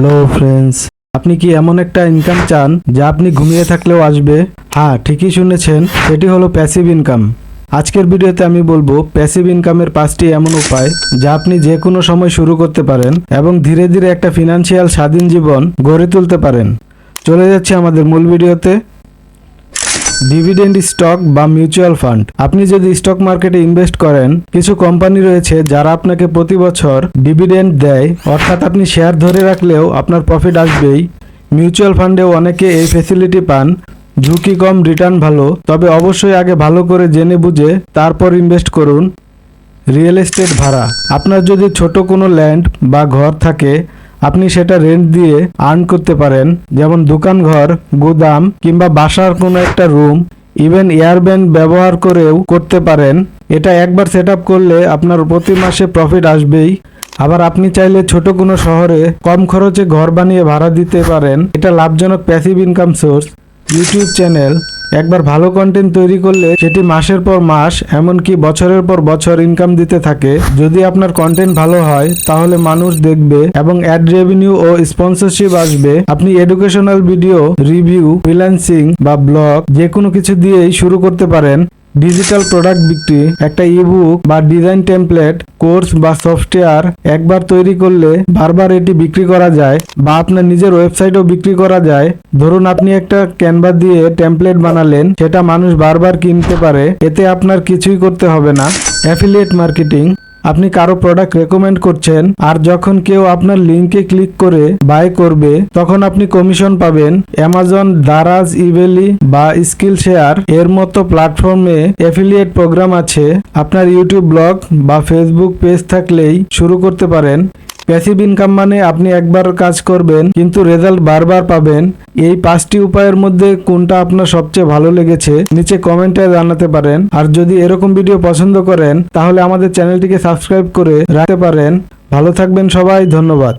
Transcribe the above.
Hello friends আপনি কি এমন একটা ইনকাম চান যা আপনি ঘুমিয়ে থাকলেও আসবে? হ্যাঁ ঠিকই শুনেছেন। সেটি হলো প্যাসিভ ইনকাম আজকের ভিডিওতে আমি বলব প্যাসিভ ইনকামের পাঁচটি এমন উপায় যা আপনি যে কোনো সময় শুরু করতে পারেন এবং ধীরে ধীরে একটা ফিনান্সিয়াল স্বাধীন জীবন গড়ে তুলতে পারেন। চলে যাচ্ছে আমাদের মূল ভিডিওতে। ডিভিডেন্ড স্টক বা মিউচুয়াল ফান্ড। আপনি যদি স্টক মার্কেটে ইনভেস্ট করেন, কিছু কোম্পানি রয়েছে যারা আপনাকে প্রতি বছর ডিভিডেন্ড দেয়, অর্থাৎ আপনি শেয়ার ধরে রাখলেও আপনার প্রফিট আসবেই। মিউচুয়াল ফান্ডেও অনেকে এই ফেসিলিটি পান, ঝুঁকি কম রিটার্ন ভালো। তবে অবশ্যই আগে ভালো করে জেনে বুঝে তারপর ইনভেস্ট করুন। রিয়েল এস্টেট ভাড়া। আপনার যদি ছোট কোনো ল্যান্ড বা ঘর থাকে আপনি সেটা রেন্ট দিয়ে আর্ন করতে পারেন। যেমন দোকান ঘর গুদাম কিংবা বাসার কোনো একটা রুম ইভেন এয়ারব্যান্ড ব্যবহার করেও করতে পারেন। এটা একবার সেট করলে আপনার প্রতি মাসে প্রফিট আসবেই। আবার আপনি চাইলে ছোট কোনো শহরে কম খরচে ঘর বানিয়ে ভাড়া দিতে পারেন। এটা লাভজনক passive income source YouTube channel একবার ভালো কন্টেন্ট তৈরি করলে সেটি মাসের পর মাস, এমনকি বছরের পর বছর ইনকাম দিতে থাকে। যদি আপনার কন্টেন্ট ভালো হয়, তাহলে মানুষ দেখবে এবং অ্যাড রেভিনিউ ও স্পন্সরশিপ আসবে। আপনি এডুকেশনাল ভিডিও রিভিউ ফ্রিল্যান্সিং বা ব্লগ যে কোনো কিছু দিয়েই শুরু করতে পারেন। ডিজিটাল প্রোডাক্ট বিক্রি, একটা ইবুক বা ডিজাইন টেমপ্লেট কোর্স বা সফটওয়্যার একবার তৈরি করলে বারবার এটি বিক্রি করা যায় বা আপনার নিজের ওয়েবসাইটও বিক্রি করা যায়। ধরুন আপনি একটা ক্যানভা দিয়ে টেমপ্লেট বানালেন, সেটা মানুষ বারবার কিনতে পারে, এতে আপনার কিছুই করতে হবে না। অ্যাফিলিয়েট মার্কেটিং আপনি কারও প্রোডাক্ট রেকমেন্ড করছেন আর যখন কেউ আপনার লিঙ্কে ক্লিক করে বাই করবে, তখন আপনি কমিশন পাবেন অ্যামাজন দারাজ ইভেলি বা স্কিল শেয়ার এর মতো প্ল্যাটফর্মে অ্যাফিলিয়েট প্রোগ্রাম আছে। আপনার ইউটিউব ব্লগ বা ফেসবুক পেজ থাকলেই শুরু করতে পারেন। প্যাসিভ ইনকাম মানে আপনি একবার কাজ করবেন, কিন্তু রেজাল্ট বারবার পাবেন। এই পাঁচটি উপায়ের মধ্যে কোনটা আপনার সবচেয়ে ভালো লেগেছে, নিচে কমেন্টে জানাতে পারেন। আর যদি এরকম ভিডিও পছন্দ করেন, তাহলে আমাদের চ্যানেলটিকে সাবস্ক্রাইব করে রাখতে পারেন। ভালো থাকবেন সবাই, ধন্যবাদ।